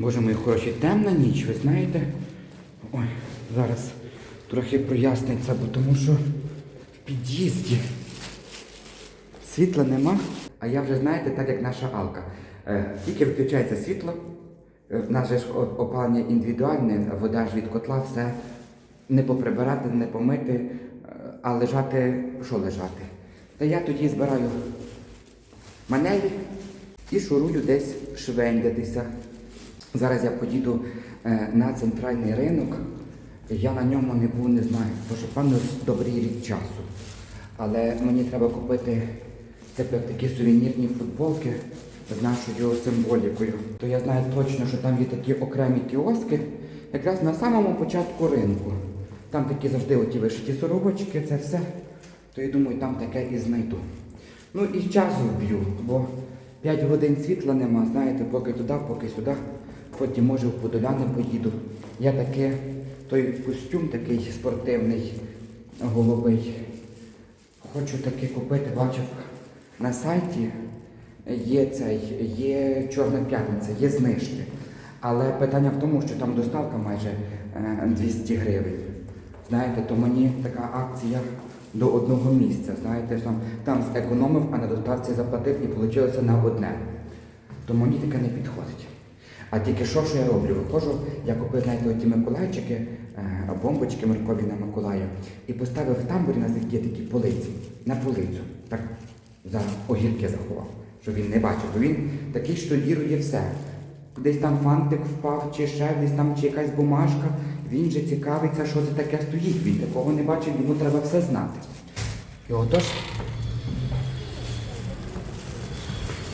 Боже мої хороші, темна ніч, ви знаєте? Ой, зараз трохи проясниться, бо тому що в під'їзді світла нема. А я вже знаєте, так як наша Алка. Е, тільки виключається світло, е, в нас же ж опалення індивідуальне, вода ж від котла, все не поприбирати, не помити, е, а лежати, що лежати? Та я тоді збираю маневі і шурую десь швендятися. Зараз я поїду е, на центральний ринок. Я на ньому не був, не знаю, бо що певно добрий рік часу. Але мені треба купити це такі сувенірні футболки з нашою символікою. То я знаю точно, що там є такі окремі кіоски, якраз на самому початку ринку. Там такі завжди оті вишиті сорочки, це все. То я думаю, там таке і знайду. Ну і час вб'ю, бо 5 годин світла нема, знаєте, поки туди, поки сюди. Потім може в Подоляни поїду. Я таке, той костюм такий спортивний, голубий. Хочу таки купити, бачив на сайті є цей, є Чорна п'ятниця, є знижки. Але питання в тому, що там доставка майже е, 200 гривень. Знаєте, то мені така акція до одного місця. Знаєте, там, там зекономив, а на доставці заплатив і вийшло на одне. То мені таке не підходить. А тільки що, що я роблю? Виходжу, я купив, знаєте, оті Миколайчики, е, бомбочки моркові на Миколая, і поставив в тамбурі на є такі полиці, на полицю. Так за огірки заховав, щоб він не бачив. Бо він такий, що вірує все. Десь там фантик впав, чи ще десь там чи якась бумажка. Він же цікавиться, що це таке стоїть. Він такого не бачив, йому треба все знати. І отож.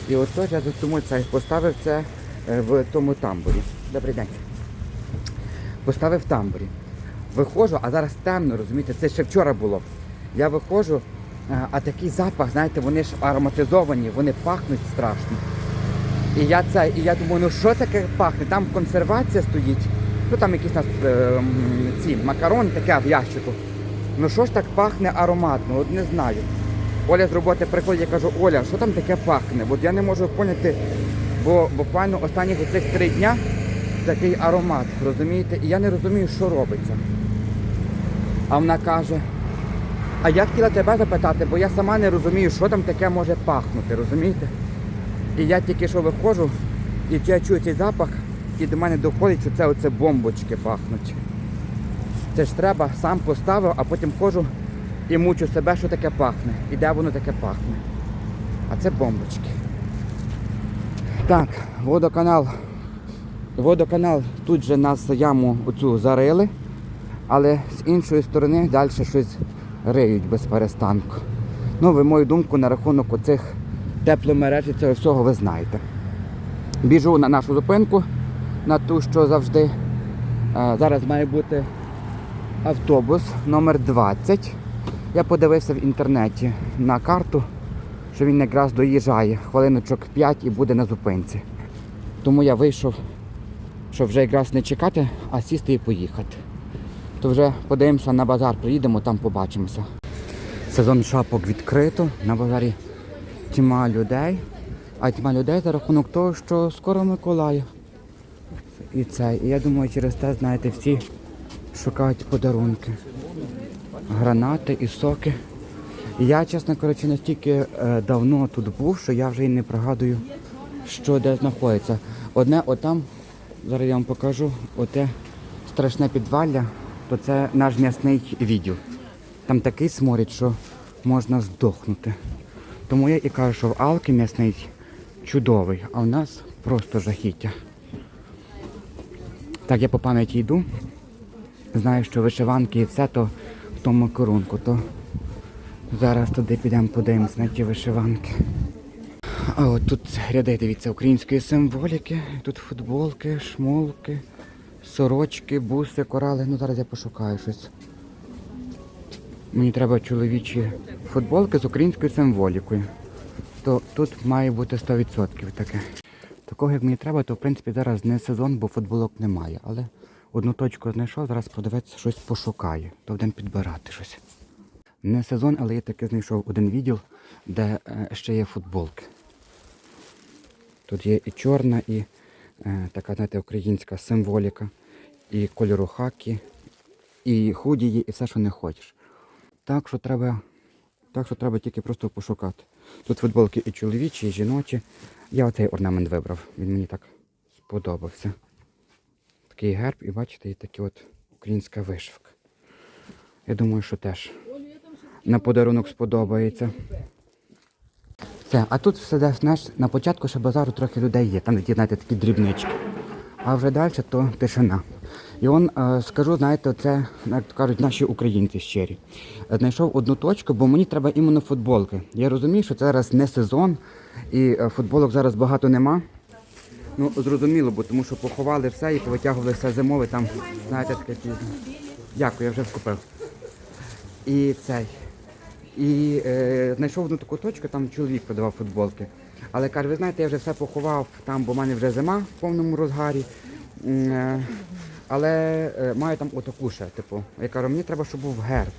І отож я тому це поставив це в тому тамбурі. Добрий день. Поставив тамбурі. Виходжу, а зараз темно, розумієте, це ще вчора було. Я виходжу, е, а такий запах, знаєте, вони ж ароматизовані, вони пахнуть страшно. І я це, і я думаю, ну що таке пахне? Там консервація стоїть. Ну там якісь нас е, ці макарони таке в ящику. Ну що ж так пахне ароматно? От не знаю. Оля з роботи приходить, я кажу, Оля, що там таке пахне? От я не можу поняти, бо буквально останніх оцих три дня такий аромат, розумієте? І я не розумію, що робиться. А вона каже, а я хотіла тебе запитати, бо я сама не розумію, що там таке може пахнути, розумієте? І я тільки що виходжу, і я чую цей запах, і до мене доходить, що це оце бомбочки пахнуть. Це ж треба, сам поставив, а потім ходжу і мучу себе, що таке пахне. І де воно таке пахне. А це бомбочки. Так, водоканал. Водоканал тут же нас яму оцю зарили, але з іншої сторони далі щось риють без перестанку. Ну, ви мою думку на рахунок оцих тепломереж і цього всього ви знаєте. Біжу на нашу зупинку, на ту, що завжди. Е, Зараз має бути автобус номер 20. Я подивився в інтернеті на карту, що він якраз доїжджає хвилиночок 5 і буде на зупинці. Тому я вийшов, щоб вже якраз не чекати, а сісти і поїхати. То вже подивимося на базар, приїдемо, там побачимося. Сезон шапок відкрито, на базарі тьма людей. А тьма людей за рахунок того, що скоро Миколая. І це. І я думаю, через те, знаєте, всі шукають подарунки. Гранати і соки. Я, чесно кажучи, настільки е, давно тут був, що я вже і не пригадую, що де знаходиться. Одне отам, зараз я вам покажу, оте страшне підвалля, то це наш м'ясний відділ. Там такий сморід, що можна здохнути. Тому я і кажу, що в Алки м'ясний чудовий, а в нас просто жахіття. Так я по пам'яті йду. Знаю, що вишиванки і все то в тому корунку, то зараз туди підемо подивимось на ті вишиванки. А от тут ряди, дивіться, української символіки. Тут футболки, шмолки, сорочки, буси, корали. Ну зараз я пошукаю щось. Мені треба чоловічі футболки з українською символікою. То тут має бути 100% таке. Такого, як мені треба, то в принципі зараз не сезон, бо футболок немає. Але одну точку знайшов, зараз подивитися, щось пошукаю. То будемо підбирати щось. Не сезон, але я таки знайшов один відділ, де е, ще є футболки. Тут є і чорна, і Е, така, знаєте, українська символіка. І кольору хакі, і худії, і все, що не хочеш. Так що треба, так що треба тільки просто пошукати. Тут футболки і чоловічі, і жіночі. Я оцей орнамент вибрав. Він мені так сподобався. Такий герб, і бачите, і такі от українська вишивка. Я думаю, що теж на подарунок сподобається. Все, а тут все де, знаєш, на початку ще базару трохи людей є, там ті, знаєте, такі дрібнички. А вже далі то тишина. І он, е, скажу, знаєте, це, як кажуть, наші українці щирі. Знайшов одну точку, бо мені треба іменно футболки. Я розумію, що це зараз не сезон, і е, футболок зараз багато нема. Ну, зрозуміло, бо тому що поховали все і повитягували все зимове, там, знаєте, таке. Дякую, я вже скупив. І цей. І е, знайшов одну таку точку, там чоловік продавав футболки. Але каже, ви знаєте, я вже все поховав там, бо в мене вже зима в повному розгарі. Е, але е, маю там отаку ще, типу. Я кажу, мені треба, щоб був герб.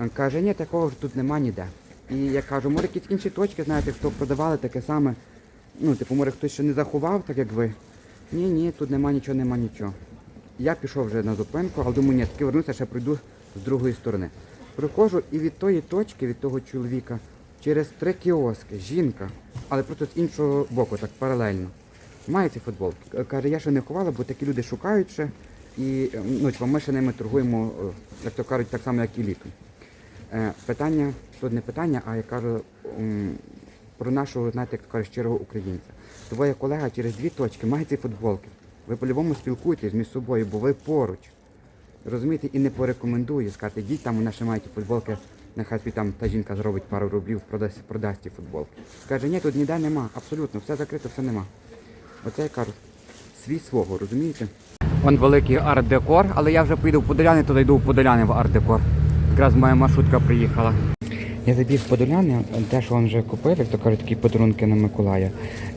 Е, Каже, ні, такого ж тут нема ніде. І я кажу, може якісь інші точки, знаєте, хто продавали таке саме. Ну, типу, може хтось ще не заховав, так як ви. Ні, ні, тут нема нічого, нема нічого. Я пішов вже на зупинку, але думаю, ні, таки вернуся, ще пройду з другої сторони. Приходжу і від тої точки, від того чоловіка, через три кіоски, жінка, але просто з іншого боку, так паралельно. Має ці футболки. Каже, я ще не ховала, бо такі люди шукають ще. І е, ну, типу, ми ще ними торгуємо, е, як то кажуть, так само, як і літом. Е, Питання, тут не питання, а я кажу про нашого, знаєте, як то кажуть, щирого українця. Твоя колега через дві точки має ці футболки. Ви по-любому спілкуєтесь між собою, бо ви поруч. Розумієте, і не порекомендую сказати, йдіть там, вона ще має ті футболки, нехай там та жінка зробить пару рублів, продасть, продасть ті футболки. Каже, ні, тут ніде нема, абсолютно, все закрито, все нема. Оце я кажу, свій свого, розумієте? Вон великий арт-декор, але я вже поїду в Подоляни, то йду в Подоляни в арт-декор. Якраз моя маршрутка приїхала. Я забіг в Подоляни, те, що він вже купив, як то кажуть, такі подарунки на Миколая.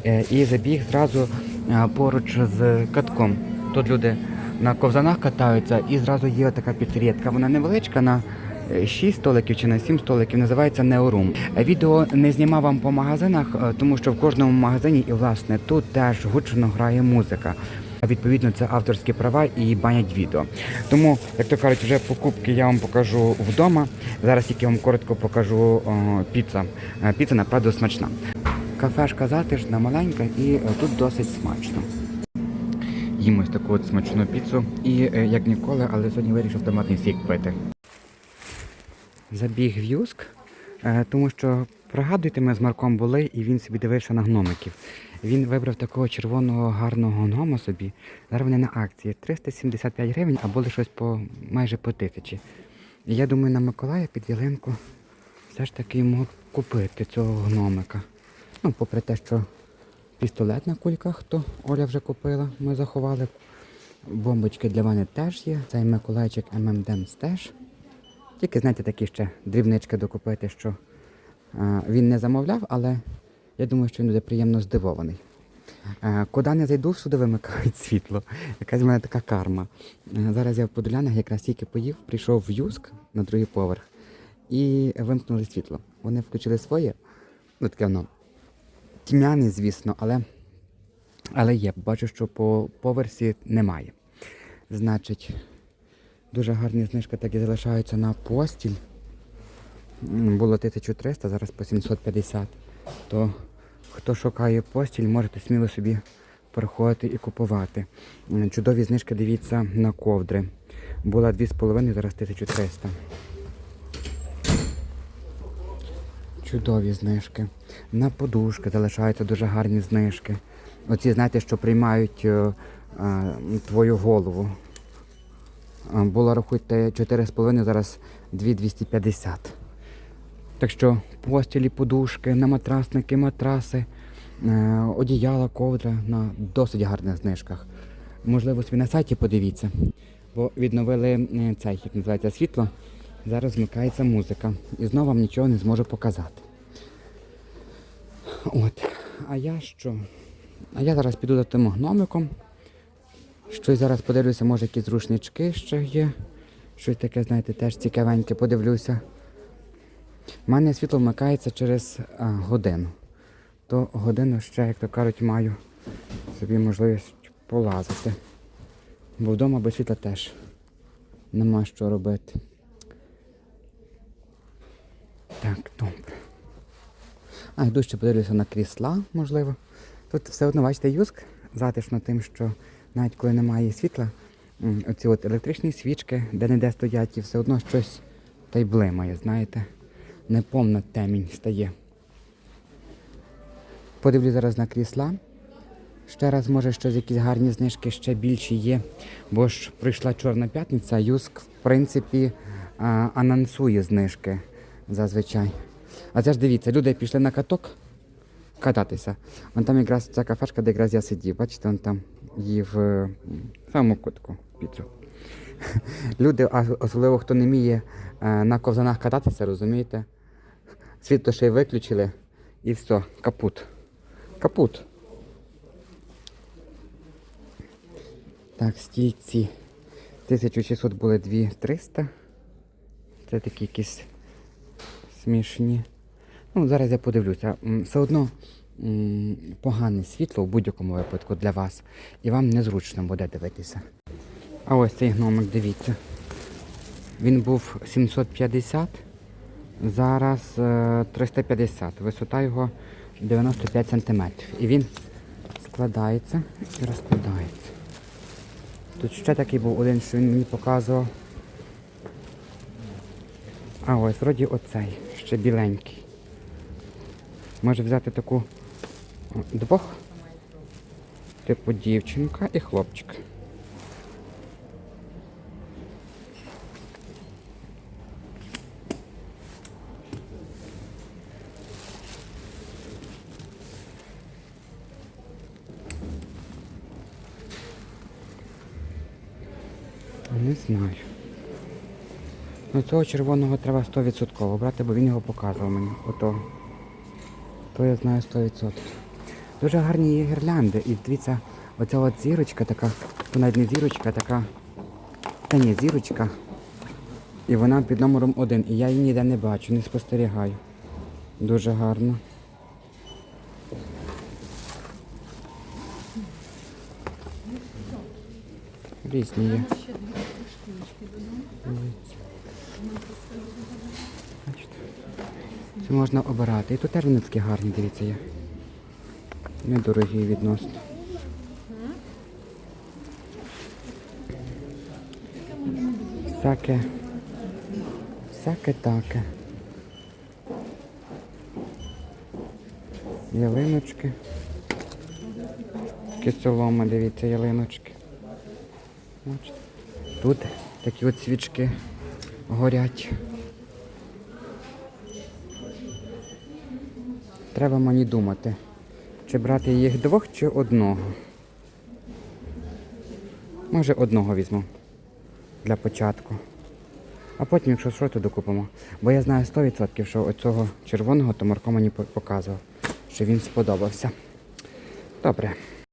Е, І забіг зразу е, поруч з катком. Тут люди на ковзанах катаються і зразу є така підсрідка. Вона невеличка на 6 столиків чи на 7 столиків, називається Неорум. Е, Відео не знімав вам по магазинах, е, тому що в кожному магазині і власне тут теж гучно грає музика. Відповідно, це авторські права і банять відео. Тому, як то кажуть, вже покупки я вам покажу вдома. Зараз тільки вам коротко покажу піца. Е, Піца направду смачна. Кафешка затишна, маленька і е, тут досить смачно. Їм ось таку от смачну піцу і е, як ніколи, але сьогодні вирішив томатний сік пити. Забіг в Юск, е, тому що пригадуйте, ми з Марком були, і він собі дивився на гномиків. Він вибрав такого червоного гарного гнома собі. Зараз вони на акції 375 гривень, а були щось по майже по тисячі. Я думаю, на Миколая під ялинку все ж таки йому купити цього гномика. Ну, попри те, що пістолет на кульках, то Оля вже купила, ми заховали. Бомбочки для мене теж є. Цей Миколайчик ММДМС теж. Тільки, знаєте, такі ще дрібнички докупити, що е, він не замовляв, але я думаю, що він буде приємно здивований. Е, куди не зайду, всюди вимикають світло. Якась в мене така карма. Е, зараз я в Подолянах якраз тільки поїв, прийшов в Юск на другий поверх і вимкнули світло. Вони включили своє, ну таке воно тьмяне, звісно, але, але є. Бачу, що по поверсі немає. Значить, Дуже гарні знижки так і залишаються на постіль. Було 1300, зараз по 750. То хто шукає постіль, можете сміло собі приходити і купувати. Чудові знижки дивіться на ковдри. Була 2,5, зараз 1300. Чудові знижки. На подушки залишаються дуже гарні знижки. Оці, знаєте, що приймають е, е, твою голову. А, Було, рахуйте, 4,5, зараз 2,250. Так що постілі, подушки, на матрасники, матраси, е, одіяла, ковдра на досить гарних знижках. Можливо, собі на сайті подивіться, бо відновили е, цей, як називається, світло. Зараз вмикається музика. І знову вам нічого не зможу показати. От. А я що? А я зараз піду за тим гномиком. Щось зараз подивлюся, може якісь рушнички ще є. Щось таке, знаєте, теж цікавеньке подивлюся. У мене світло вмикається через а, годину. То годину ще, як то кажуть, маю собі можливість полазити. Бо вдома без світла теж нема що робити. Так, добре. А, йду ще подивлюся на крісла, можливо. Тут все одно, бачите, юск затишно тим, що навіть коли немає світла, оці от електричні свічки, де не де стоять, і все одно щось та й блимає, знаєте. Неповна темінь стає. Подивлюсь зараз на крісла. Ще раз, може, щось якісь гарні знижки ще більші є, бо ж прийшла Чорна п'ятниця, Юск, в принципі, анонсує знижки зазвичай. А це ж дивіться, люди пішли на каток кататися. Вон там якраз ця кафешка, де якраз я сидів. Бачите, он там їв в самому кутку піцу. Люди, особливо хто не вміє е, на ковзанах кататися, розумієте? Світло ще й виключили і все, капут. Капут. Так, стільці 1600 були 2300. Це такі якісь смішні. Ну, зараз я подивлюся. Все одно погане світло в будь-якому випадку для вас. І вам незручно буде дивитися. А ось цей гномик, дивіться. Він був 750, зараз е, 350. Висота його 95 см. І він складається і розкладається. Тут ще такий був один, що він мені показував. А ось вроді оцей, ще біленький. Може взяти таку двох, типу дівчинка і хлопчик. Не знаю. Ну цього червоного треба 100% брати, бо він його показував мені. Ото. То я знаю 100%. Дуже гарні є гірлянди. І дивіться, оця от зірочка така, то навіть не зірочка, така. Та ні, зірочка. І вона під номером один. І я її ніде не бачу, не спостерігаю. Дуже гарно. Різні є. Дивіться. Бачите? Це можна обирати. І тут теж вони такі гарні, дивіться є. Недорогі відносно. Всяке. Всяке таке. Ялиночки. Такі солома, дивіться, ялиночки. Тут такі от свічки горять. Треба мені думати, чи брати їх двох, чи одного. Може одного візьму для початку. А потім, якщо що, то докупимо. Бо я знаю 100%, що оцього червоного то Марко мені показував, що він сподобався. Добре.